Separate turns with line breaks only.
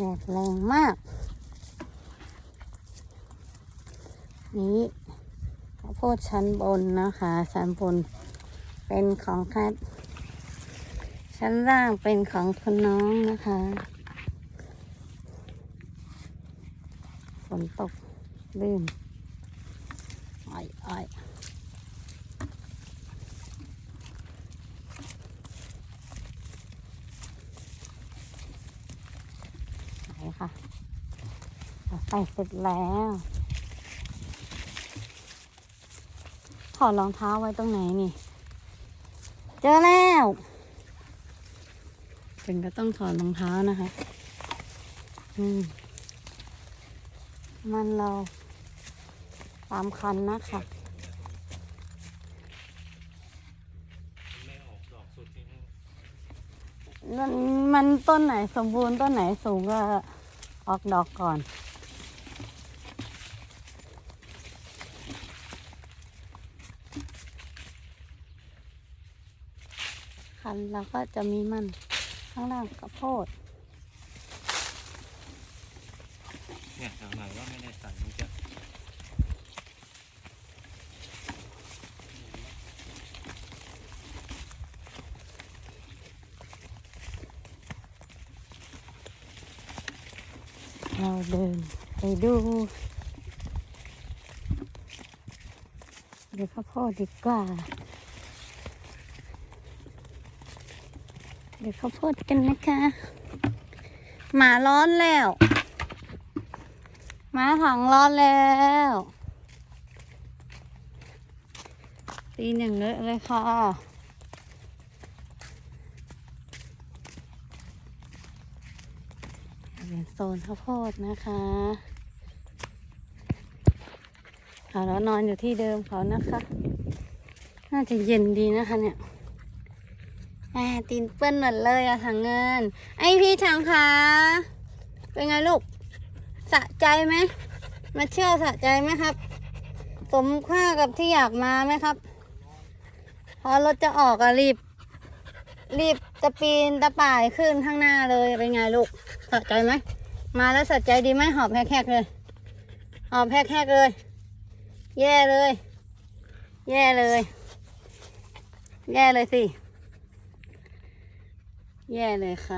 แดดแรงมาก นี้ข้าวโพดชั้นบนนะคะชั้นบนเป็นของแคทชั้นล่างเป็นของคุณน้องนะคะฝนตกลื่นอ้อยอ้อยไหน ค่ะใส่เสร็จแล้ว ถอดรองเท้าไว้ตรงไหนนี่ เจอแล้วเป็นก็ต้องถอดรองเท้านะคะอืมมันเราตามคันนะคะ
ไม่ออกดอกสุดที่นี่
มันมันต้นไหนสมบูรณ์ต้นไหนสูงก็ ออกดอกก่อน คันเราก็จะมีมันข้างล่างกระโพด
เนี่ยทางไหนว่าไม่ได้ใส่เมื่อกี้
เราเดินไปดูเดูข้าวโพดดีกว่าเดูข้าวโพดกันนะคะ หมาร้อนแล้ว หมาถังร้อนแล้วตีหนึ่งเลยเลยค่ะ เป็นโซนข้าวโพดนะคะเขาแล้วนอนอยู่ที่เดิมเขานะคะ น่าจะเย็นดีนะคะเนี่ยแหมตีนเปื้อนหมดเลยอะถังเงิน ไอพี่ถังคะเป็นไงลูก สะใจไหม มาเชื่อสะใจไหมครับ สมค่ากับที่อยากมาไหมครับ พอรถจะออกอะรีบ รีบจะปีนตะป่ายขึ้นข้างหน้าเลยเป็นไงลูกสะใจไหมมาแล้วสะใจดีไหมหอบแฮกๆเลย หอบแฮกๆเลย แย่เลย แย่เลย แย่เลยสิ แย่เลยค่ะ